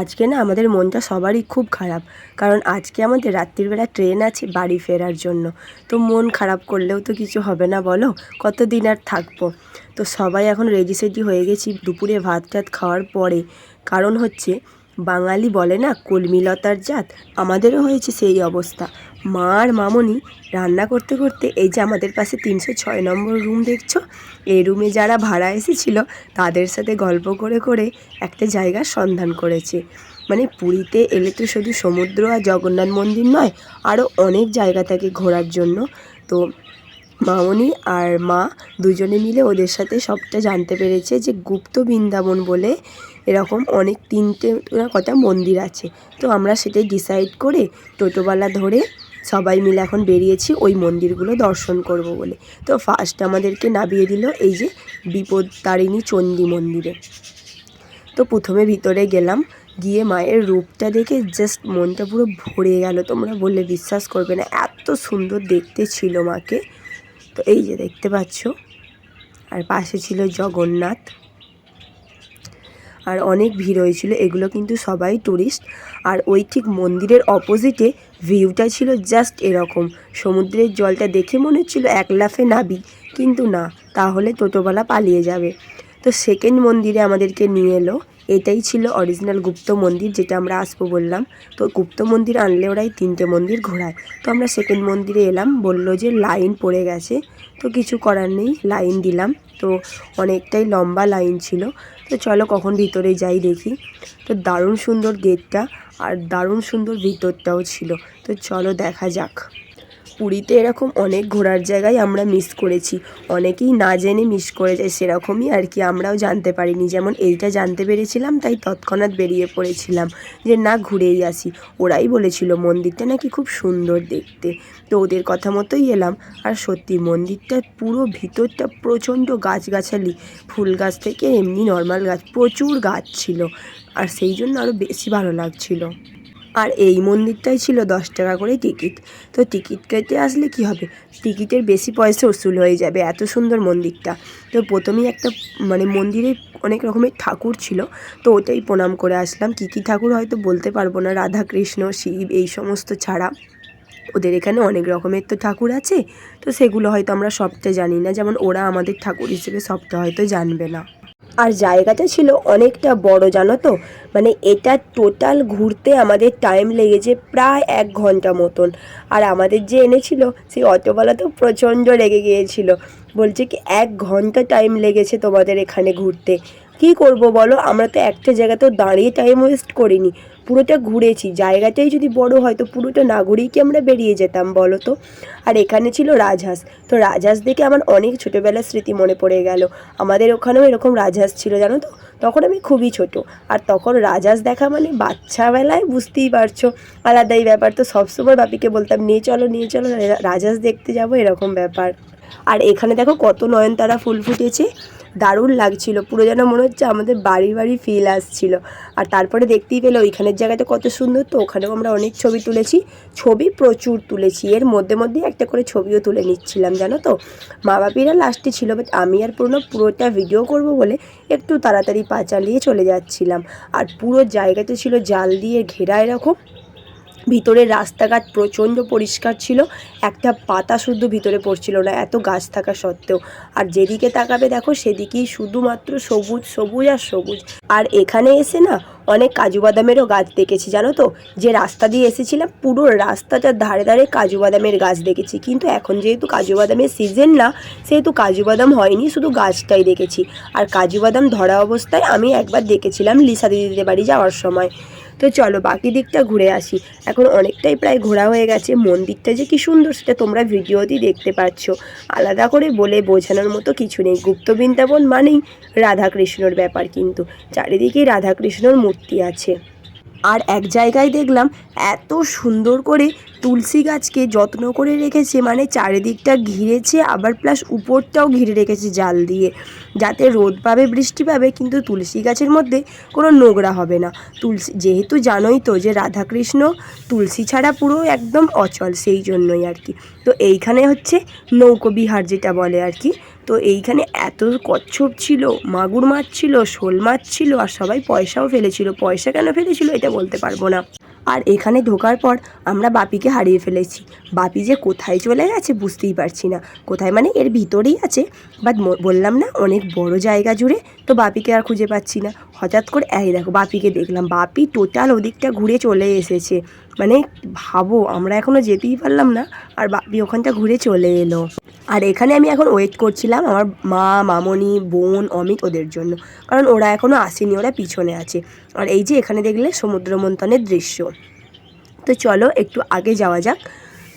আজকে না আমাদের মনটা সবারই খুব খারাপ। কারণ আজকে আমাদের রাত্রিবেলা ট্রেন আছে বাড়ি ফেরার জন্য। তো মন খারাপ করলেও তো কিছু হবে না বলো? কতদিন আর থাকব? তো সবাই এখন রেডি সেডি হয়ে গেছি দুপুরে ভাত টাত খাওয়ার পরে। কারণ হচ্ছে বাঙালি বলে না, কলমিলতার জাত। আমাদেরও হয়েছে সেই অবস্থা। মা আর মামনি রান্না করতে করতে এই যে আমাদের পাশে তিনশো ছয় নম্বর রুম দেখছ, এই রুমে যারা ভাড়া এসেছিল, তাদের সাথে গল্প করে করে একটা জায়গার সন্ধান করেছে। মানে পুরীতে এলে তো শুধু সমুদ্র আর জগন্নাথ মন্দির নয় আরও অনেক জায়গা থাকে ঘোরার জন্য। তো মামনি আর মা দুজনে মিলে ওদের সাথে সবটা জানতে পেরেছে যে গুপ্ত বৃন্দাবন বলে এরকম অনেক তিনটে কটা মন্দির আছে। তো আমরা সেটাই ডিসাইড করে টোটোওয়ালা ধরে সবাই মিলে এখন বেরিয়েছি ওই মন্দিরগুলো দর্শন করব বলে। তো ফার্স্ট আমাদেরকে নামিয়ে দিল এই যে বিপদ তারিণী চণ্ডী মন্দিরে। তো প্রথমে ভিতরে গেলাম, গিয়ে মায়ের রূপটা দেখে জাস্ট মনটা পুরো ভরে গেল। তোমরা বললে বিশ্বাস করবে না, এত সুন্দর দেখতে ছিল মাকে। তো এই যে দেখতে পাচ্ছ, আর পাশে ছিল জগন্নাথ। আর অনেক ভিড় হয়েছিল। এগুলো কিন্তু সবাই ট্যুরিস্ট আর ওই ঠিক মন্দিরের অপোজিটে ভিউটা ছিল জাস্ট এরকম। সমুদ্রের জলটা দেখে মনে হচ্ছিল এক লাফে নাবি। কিন্তু না, তাহলে টোটোওয়ালা পালিয়ে যাবে। তো সেকেন্ড মন্দিরে আমাদেরকে নিয়ে এলো। এটাই ছিল অরিজিনাল গুপ্ত মন্দির, যেটা আমরা আসব বললাম। তো গুপ্ত মন্দির আনলে ওরাই তিনটে মন্দির ঘোরায়। তো আমরা সেকেন্ড মন্দিরে এলাম, বলল যে লাইন পড়ে গেছে। তো কিছু করার নেই লাইন দিলাম। তো অনেকটাই লম্বা লাইন ছিল। তো চলো কখন ভিতরে যাই দেখি। তো দারুণ সুন্দর গেটটা আর দারুণ সুন্দর ভিতরটাও ছিল। তো চলো দেখা যাক। পুরীতে এরকম অনেক ঘোরার জায়গায় আমরা মিস করেছি। অনেকেই না জেনে মিস করে যায় সেরকমই আর কি, আমরাও জানতে পারিনি। যেমন এইটা জানতে পেরেছিলাম, তাই তৎক্ষণাৎ বেরিয়ে পড়েছিলাম যে না ঘুরেই আসি। ওরাই বলেছিল, মন্দিরটা নাকি খুব সুন্দর দেখতে। তো ওদের কথা মতোই এলাম। আর সত্যি, মন্দিরটার পুরো ভিতরটা প্রচণ্ড গাছগাছালি। ফুল গাছ থেকে এমনি নর্মাল গাছ, প্রচুর গাছ ছিল। আর সেই জন্য আরও বেশি ভালো লাগছিল। আর এই মন্দিরটাই ছিল দশ টাকা করে টিকিট। তো টিকিট কেটে আসলে কি হবে? টিকিটের বেশি পয়সা উসুল হয়ে যাবে এত সুন্দর মন্দিরটা। তো প্রথমেই একটা মানে মন্দিরে অনেক রকমের ঠাকুর ছিল। তো ওটাই প্রণাম করে আসলাম। কী কী ঠাকুর হয়তো বলতে পারব না। রাধা কৃষ্ণ শিব, এই সমস্ত ছাড়া। ওদের এখানে অনেক রকমের তো ঠাকুর আছে। তো সেগুলো হয়তো আমরা সবটা জানি না। যেমন ওরা আমাদের ঠাকুর হিসেবে সবটা হয়তো জানবে না। আর জায়গাটা ছিল অনেকটা বড়, জানো তো? মানে এটা টোটাল ঘুরতে আমাদের টাইম লেগেছে প্রায় এক ঘণ্টা মতন। আর আমাদের যে এনেছিল, সেই অটোওয়ালা তো প্রচণ্ড রেগে গিয়েছিল। বলছে কি, এক ঘণ্টা টাইম লেগেছে তোমাদের এখানে ঘুরতে। কি করব বলো? আমরা তো একটা জায়গাতেও দাঁড়িয়ে টাইম ওয়েস্ট করিনি। পুরোটা ঘুরেছি। জায়গাটাই যদি বড় হয় তো পুরোটা না ঘুরেই কি আমরা বেরিয়ে যেতাম, বলো তো? আর এখানে ছিল রাজহাঁস। তো রাজহাঁস দেখে আমার অনেক ছোটোবেলার স্মৃতি মনে পড়ে গেল। আমাদের ওখানেও এরকম রাজহাঁস ছিল, জানো তো? তখন আমি খুবই ছোট। আর তখন রাজহাঁস দেখা মানে বাচ্চাবেলায় বুঝতেই পারছ। আলাদাই ব্যাপার তো সবসময় বাপিকে বলতাম, নিয়ে চলো নিয়ে চলো রাজহাঁস দেখতে যাব, এরকম ব্যাপার। আর এখানে দেখো কত নয়নতারা ফুল ফুটেছে। দারুণ লাগছিল। পুরো যেন মনে হচ্ছে আমাদের বাড়ি বাড়ি ফিল আসছিল। আর তারপরে দেখতেই পেলে ওইখানের জায়গাটা কত সুন্দর তো, ওখানেও আমরা অনেক ছবি তুলেছি। ছবি প্রচুর তুলেছি। এর মধ্যে মধ্যেই একটা করে ছবিও তুলে নিচ্ছিলাম, জানো তো? মা বাপিরা লাস্টে ছিল বাট আমি আর পুরো পুরোটা ভিডিও করব বলে একটু তাড়াতাড়ি পা চালিয়ে চলে যাচ্ছিলাম। আর পুরো জায়গাটা ছিল জাল দিয়ে ঘেরা এরকম। ভিতরের রাস্তাঘাট প্রচণ্ড পরিষ্কার ছিল, একটা পাতা শুদ্ধ ভিতরে পড়ছিল না, এত গাছ থাকা সত্ত্বেও। আর যেদিকে তাকাবে দেখো সেদিকেই শুধুমাত্র সবুজ সবুজ আর সবুজ। আর এখানে এসে না অনেক কাজু বাদামেরও গাছ দেখেছি, জানো তো? যে রাস্তা দিয়ে এসেছিলাম, পুরো রাস্তাটার ধারে ধারে কাজু বাদামের গাছ দেখেছি। কিন্তু এখন যেহেতু কাজু বাদামের সিজন না, সেহেতু কাজু বাদাম হয়নি, শুধু গাছটাই দেখেছি। আর কাজু বাদাম ধরা অবস্থায় আমি একবার দেখেছিলাম লিসা দিদিদের বাড়ি যাওয়ার সময়। তো চলো, বাকি দিকটা ঘুরে আসি। এখন অনেকটাই প্রায় ঘোরা হয়ে গেছে। মন্দিরটা যে কি সুন্দর, সেটা তোমরা ভিডিওতেই দেখতে পাচ্ছ। আলাদা করে বলে বোঝানোর মতো কিছু নেই। গুপ্ত বৃন্দাবন মানেই রাধাকৃষ্ণর ব্যাপার কিন্তু। চারিদিকেই রাধাকৃষ্ণর মূর্তি আছে। আর এক জায়গায় দেখলাম এত সুন্দর করে তুলসী গাছকে যত্ন করে রেখেছে মানে চারিদিকটা ঘিরেছে, আবার প্লাস উপরটাও ঘিরে রেখেছে জাল দিয়ে। যাতে রোদ পাবে, বৃষ্টি পাবে, কিন্তু তুলসী গাছের মধ্যে কোনো নোংরা হবে না। তুলসী, যেহেতু জানোই তো যে রাধাকৃষ্ণ তুলসী ছাড়া পুরো একদম অচল, সেই জন্যই আর কি। তো এইখানে হচ্ছে নৌকোবিহার যেটা বলে আর কি তো এইখানে এত কচ্ছপ ছিল, মাগুর মাছ ছিল, শোল মাছ ছিল, আর সবাই পয়সাও ফেলেছিল। পয়সা কেন ফেলেছিল এটা বলতে পারব না। আর এখানে ঢোকার পর আমরা বাপিকে হারিয়ে ফেলেছি। বাপি যে কোথায় চলে গেছে বুঝতেই পারছি না। কোথায় মানে এর ভিতরেই আছে। বাট বললাম না, অনেক বড় জায়গা জুড়ে তো বাপিকে আর খুঁজে পাচ্ছি না। হঠাৎ করে, এই দেখো, বাপিকে দেখলাম। বাপি টোটাল ওদিকটা ঘুরে চলে এসেছে। মানে ভাবো, আমরা এখনও যেতেই পারলাম না, আর বাপি ওখানটা ঘুরে চলে এলো। আর এখানে আমি এখন ওয়েট করছিলাম আমার মা, মামনি, বোন, অমিত ওদের জন্য। কারণ ওরা এখনও আসেনি, ওরা পিছনে আছে। আর এই যে এখানে দেখলে সমুদ্র মন্থনের দৃশ্য। তো চলো একটু আগে যাওয়া যাক।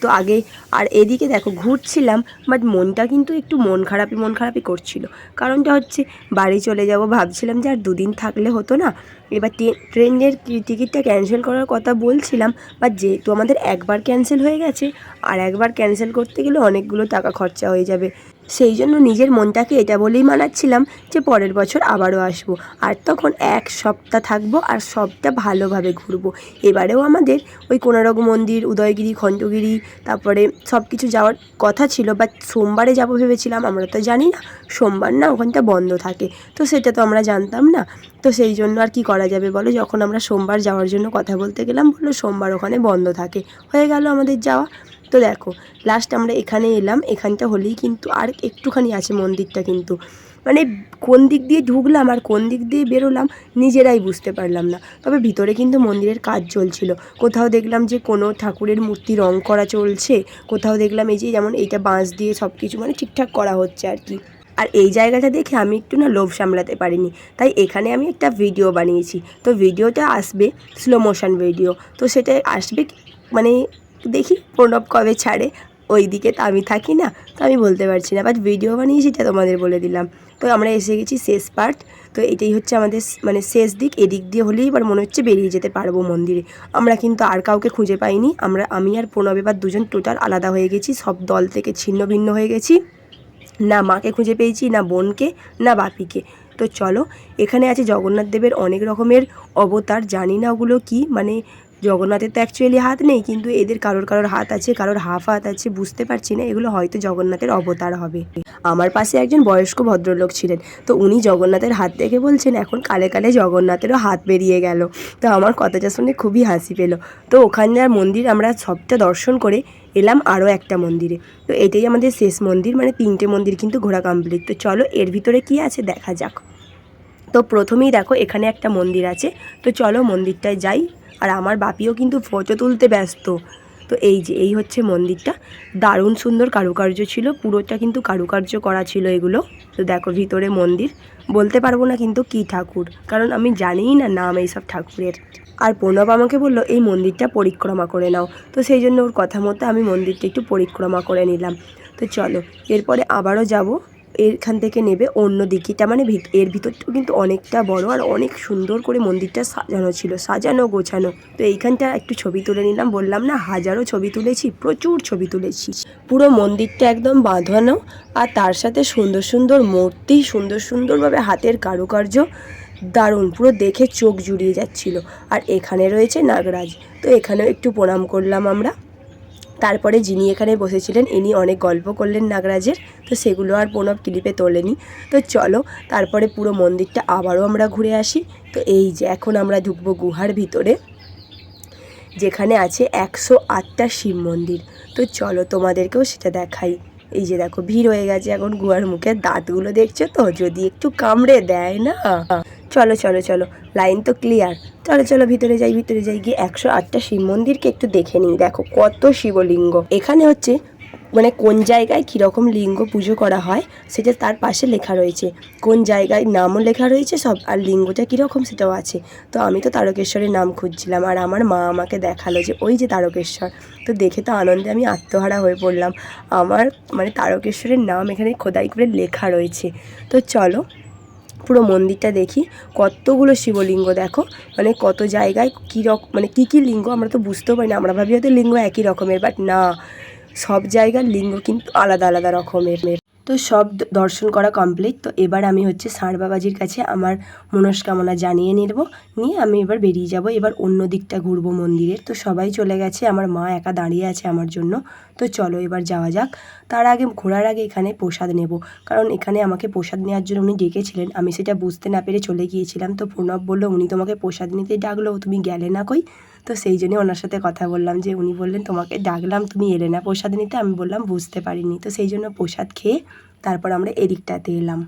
তো আগে আর এদিকে দেখো ঘুরছিলাম বাট মনটা কিন্তু একটু মন খারাপই মন খারাপই করছিল। কারণটা হচ্ছে বাড়ি চলে যাব ভাবছিলাম যে আর দুদিন থাকলে হতো না। এবার ট্রেনের টিকিটটা ক্যান্সেল করার কথা বলছিলাম বাট যেহেতু আমাদের একবার ক্যান্সেল হয়ে গেছে, আর একবার ক্যান্সেল করতে গেলে অনেকগুলো টাকা খরচা হয়ে যাবে। সেই জন্য নিজের মনটাকে এটা বলেই মানাচ্ছিলাম যে পরের বছর আবারও আসব। আর তখন এক সপ্তাহ থাকব আর সবটা ভালোভাবে ঘুরবো। এবারেও আমাদের ওই কোনারক মন্দির, উদয়গিরি, খণ্ডগিরি, তারপরে সব কিছু যাওয়ার কথা ছিল বাট সোমবারে যাব ভেবেছিলাম, আমরা তো জানি না, সোমবার না ওখানটা বন্ধ থাকে। তো সেটা তো আমরা জানতাম না। তো সেই জন্য আর কি করা যাবে বলো? যখন আমরা সোমবার যাওয়ার জন্য কথা বলতে গেলাম, বলল সোমবার ওখানে বন্ধ থাকে। হয়ে গেল আমাদের যাওয়া। তো দেখো লাস্ট আমরা এখানে এলাম, এখানটা হলেই কিন্তু আর একটুখানি আছে মন্দিরটা কিন্তু। মানে কোন দিক দিয়ে ঢুকলাম আর কোন দিক দিয়ে বেরোলাম নিজেরাই বুঝতে পারলাম না। তবে ভিতরে কিন্তু মন্দিরের কাজ চলছিল। কোথাও দেখলাম যে কোনো ঠাকুরের মূর্তি রং করা চলছে, কোথাও দেখলাম এই যে যেমন এইটা বাঁশ দিয়ে সব কিছু মানে ঠিকঠাক করা হচ্ছে আর কি। আর এই জায়গাটা দেখে আমি একটু না লোভ সামলাতে পারিনি। তাই এখানে আমি একটা ভিডিও বানিয়েছি। তো ভিডিওটা আসবে স্লো মোশন ভিডিও তো সেটা আসবে মানে দেখি, প্রণব কবে ছাড়ে? ওই দিকে তো আমি থাকি না, তো আমি বলতে পারছি না। বাট ভিডিও বানিয়ে সেটা তোমাদের বলে দিলাম। তো আমরা এসে গেছি শেষ পার্ট তো এটাই হচ্ছে আমাদের মানে শেষ দিক। এদিক দিয়ে হলেই এবার মনে হচ্ছে বেরিয়ে যেতে পারব মন্দিরে। আমরা কিন্তু আর কাউকে খুঁজে পাইনি। আমরা, আমি আর প্রণব এবার দুজন টোটাল আলাদা হয়ে গেছি। সব দল থেকে ছিন্ন ভিন্ন হয়ে গেছি। না মাকে খুঁজে পেয়েছি, না বোনকে, না বাপিকে। তো চলো, এখানে আছে জগন্নাথ দেবের অনেক রকমের অবতার। জানি না ওগুলো কি মানে জগন্নাথের তো অ্যাকচুয়ালি হাত নেই, কিন্তু এদের কারোর কারোর হাত আছে, কারোর হাফ হাত আছে, বুঝতে পারছি না, এগুলো হয়তো জগন্নাথের অবতার হবে। আমার পাশে একজন বয়স্ক ভদ্রলোক ছিলেন, তো উনি জগন্নাথের হাত দেখে বলছেন, এখন কালে কালে জগন্নাথেরও হাত বেরিয়ে গেল। তো আমার কথাটা শুনে খুবই হাসি পেল। তো ওখানকার মন্দির আমরা সবটা দর্শন করে এলাম আরও একটা মন্দিরে। তো এটাই আমাদের শেষ মন্দির মানে তিনটে মন্দির কিন্তু ঘোরা কমপ্লিট তো চলো, এর ভিতরে কি আছে দেখা যাক। তো প্রথমেই দেখো, এখানে একটা মন্দির আছে। তো চলো মন্দিরটায় যাই। আর আমার বাপিও কিন্তু ফটো তুলতে ব্যস্ত। তো এই যে, এই হচ্ছে মন্দিরটা। দারুণ সুন্দর কারুকার্য ছিল, পুরোটা কিন্তু কারুকার্য করা ছিল এগুলো। তো দেখো ভিতরে মন্দির, বলতে পারব না কিন্তু কি ঠাকুর, কারণ আমি জানিই না নাম এইসব ঠাকুরের। আর প্রণব আমাকে বলল, এই মন্দিরটা পরিক্রমা করে নাও। তো সেই জন্য ওর কথা মতো আমি মন্দিরটা একটু পরিক্রমা করে নিলাম। তো চলো, এরপরে আবারও যাব। এখান থেকে নেবে অন্য দিকিটা। মানে এর ভিতরটাও কিন্তু অনেকটা বড় আর অনেক সুন্দর করে মন্দিরটা সাজানো ছিল, সাজানো গোছানো। তো এইখানটা একটু ছবি তুলে নিলাম, বললাম না, হাজারো ছবি তুলেছি, প্রচুর ছবি তুলেছি। পুরো মন্দিরটা একদম বাঁধানো আর তার সাথে সুন্দর সুন্দর মূর্তি, সুন্দর সুন্দরভাবে হাতের কারুকার্য, দারুণ। পুরো দেখে চোখ জুড়িয়ে যাচ্ছিল। আর এখানে রয়েছে নাগরাজ। তো এখানেও একটু প্রণাম করলাম আমরা। তারপরে যিনি এখানে বসেছিলেন, ইনি অনেক গল্প করলেন নাগরাজের। তো সেগুলো আর প্রণব ক্লিপে তোলেনি। তো চলো, তারপরে পুরো মন্দিরটা আবারও আমরা ঘুরে আসি। তো এই যে এখন আমরা ঢুকবো গুহার ভিতরে, যেখানে আছে একশো আটটা শিব মন্দির। তো চলো তোমাদেরকেও সেটা দেখাই। এই যে দেখো, ভিড় হয়ে গেছে এখন গুহার মুখের দাঁতগুলো দেখছ তো? যদি একটু কামড়ে দেয় না? চলো চলো চলো, লাইন তো ক্লিয়ার চলো চলো, ভিতরে যাই ভিতরে যাই, গিয়ে একশো আটটা শিব মন্দিরকে একটু দেখে নিই। দেখো, কত শিবলিঙ্গ। এখানে হচ্ছে মানে কোন জায়গায় কীরকম লিঙ্গ পুজো করা হয়, সেটা তার পাশে লেখা রয়েছে। কোন জায়গায় নামও লেখা রয়েছে সব, আর লিঙ্গটা কীরকম সেটাও আছে। তো আমি তো তারকেশ্বরের নাম খুঁজছিলাম, আর আমার মা আমাকে দেখাল যে ওই যে তারকেশ্বর। তো দেখে তো আনন্দে আমি আত্মহারা হয়ে পড়লাম। আমার মানে তারকেশ্বরের নাম এখানে খোদাই করে লেখা রয়েছে। তো চলো, পুরো মন্দিরটা দেখি। কতগুলো শিবলিঙ্গ দেখো মানে কত জায়গায় কী রকম মানে কী কী লিঙ্গ আমরা তো বুঝতেও পারি না। আমরা ভাবি হয়তো লিঙ্গ একই রকমের বাট না। সব জায়গার লিঙ্গ কিন্তু আলাদা আলাদা রকমের। তো সব দর্শন করা কমপ্লিট তো এবার আমি হচ্ছে ষাঁড় বাবাজির কাছে আমার মনস্কামনা জানিয়ে নিব। নিয়ে আমি এবার বেরিয়ে যাব, এবার অন্য দিকটা ঘুরবো মন্দিরের। তো সবাই চলে গেছে, আমার মা একা দাঁড়িয়ে আছে আমার জন্য। তো চলো এবার যাওয়া যাক। তার আগে, ঘোরার আগে এখানে প্রসাদ নেব। কারণ এখানে আমাকে প্রসাদ নেওয়ার জন্য উনি ডেকেছিলেন। আমি সেটা বুঝতে না পেরে চলে গিয়েছিলাম। তো প্রণব বলল, উনি তোমাকে প্রসাদ নিতে ডাকলো, তুমি গেলে না কই? তো সেই জন্য ওনার সাথে কথা বললাম যে উনি বললেন, তোমাকে ডাকলাম, তুমি এলে না প্রসাদ নিতে? আমি বললাম, বুঝতে পারিনি। তো সেই জন্য প্রসাদ খেয়ে তারপর আমরা এদিকটাতে এলাম।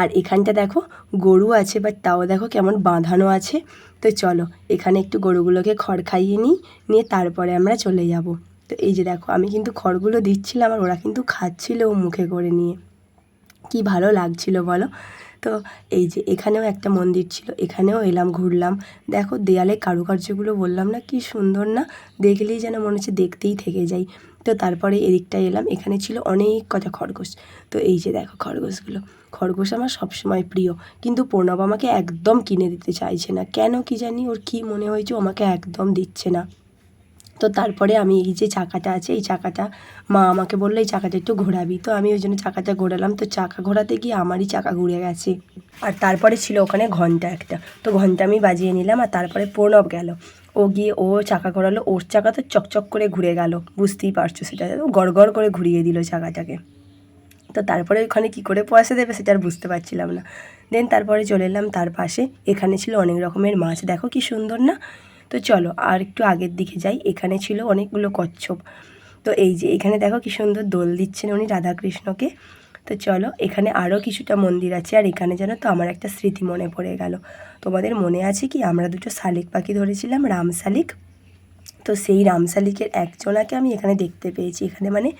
আর এখানটা দেখো গরু আছে বাট তাও দেখো কেমন বাঁধানো আছে। তো চলো, এখানে একটু গরুগুলোকে খড় খাইয়ে নিই, নিয়ে তারপরে আমরা চলে যাব। তো এই যে দেখো, আমি কিন্তু খড়গুলো দিচ্ছিলাম আর ওরা কিন্তু খাচ্ছিল মুখে করে নিয়ে। কি ভালো লাগছিল বলো? তো এই যে এখানেও একটা মন্দির ছিল, এখানেও এলাম, ঘুরলাম। দেখো দেয়ালে কারুকার্যগুলো বললাম না, কি সুন্দর না? দেখলেই যেন মনে হচ্ছে দেখতেই থেকে যাই। তো তারপরে এদিকটায় এলাম, এখানে ছিল অনেক কটা খরগোশ। তো এই যে দেখো খরগোশগুলো। খরগোশ আমার সবসময় প্রিয়, কিন্তু প্রণব আমাকে একদম কিনে দিতে চাইছে না। কেন কি জানি ওর কি মনে হয়েছে আমাকে একদম দিচ্ছে না। তো তারপরে আমি এই যে চাকাটা আছে, এই চাকাটা মা আমাকে বলল, এই চাকাটা একটু ঘোরাবি। তো আমি ওই জন্য চাকাটা ঘোরালাম। তো চাকা ঘোরাতে গিয়ে আমারই চাকা ঘুরে গেছে। আর তারপরে ছিল ওখানে ঘণ্টা একটা। তো ঘণ্টা আমি বাজিয়ে নিলাম আর তারপরে প্রণব গেল। ও গিয়ে ও চাকা ঘোরালো। ওর চাকা তো চকচক করে ঘুরে গেল। বুঝতেই পারছ সেটা। ও গড় করে ঘুরিয়ে দিল চাকাটাকে। তো তারপরে ওখানে কী করে পয়সা দেবে সেটা আর বুঝতে পারছিলাম না। দেন তারপরে চলে এলাম তার পাশে। এখানে ছিল অনেক রকমের মাছ। দেখো কি সুন্দর না? তো চলো, আর একটু আগের দিকে যাই। এখানে ছিল অনেকগুলো কচ্ছপ। তো এই যে, এখানে দেখো কি সুন্দর দোল দিচ্ছেন উনি রাধাকৃষ্ণকে। তো চলো, এখানে আরও কিছুটা মন্দির আছে, আর এখানে যেন তো আমার একটা স্মৃতি মনে পড়ে গেল। তোমাদের মনে আছে কি, আমরা দুটো শালিক পাখি ধরেছিলাম, রাম শালিক। তো সেই রামশালিকের একজনাকে আমি এখানে দেখতে পেয়েছি। এখানে মানে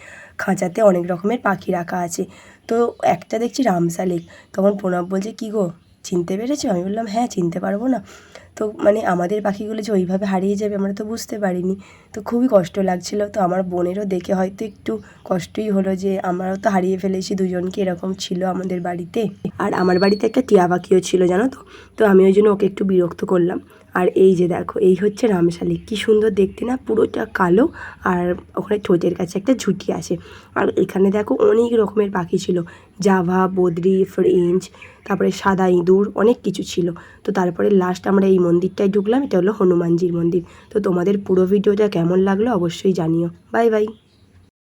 খাঁচাতে অনেক রকমের পাখি রাখা আছে। তো একটা দেখছি রামশালিক তখন প্রণব বলছে, কী গো, চিনতে পেরেছ? আমি বললাম হ্যাঁ চিনতে পারব না। তো মানে আমাদের পাখিগুলো যে ওইভাবে হারিয়ে যাবে আমরা তো বুঝতে পারিনি। তো খুবই কষ্ট লাগছিল। তো আমার বোনেরও দেখে হয়তো একটু কষ্টই হলো যে আমরাও তো হারিয়ে ফেলেছি, দুজনকে এরকম ছিল আমাদের বাড়িতে। আর আমার বাড়িতে একটা টিয়া পাখিও ছিল, জানো তো? তো আমি ওই জন্য ওকে একটু বিরক্ত করলাম। আর এই যে দেখো, এই হচ্ছে রামশালিক কি সুন্দর দেখতে না, পুরোটা কালো আর ওখানে ঠোঁটের কাছে একটা ঝুঁটি আছে। আর এখানে দেখো অনেক রকমের পাখি ছিল। জাভা, বদ্রি, ফ্রেঞ্চ, তারপরে সাদা ইঁদুর, অনেক কিছু ছিল। তো তারপরে লাস্ট আমরা এই মন্দিরটায় ঢুকলাম, এটা হলো হনুমানজির মন্দির। তো তোমাদের পুরো ভিডিওটা কেমন লাগল অবশ্যই জানিও। Bye bye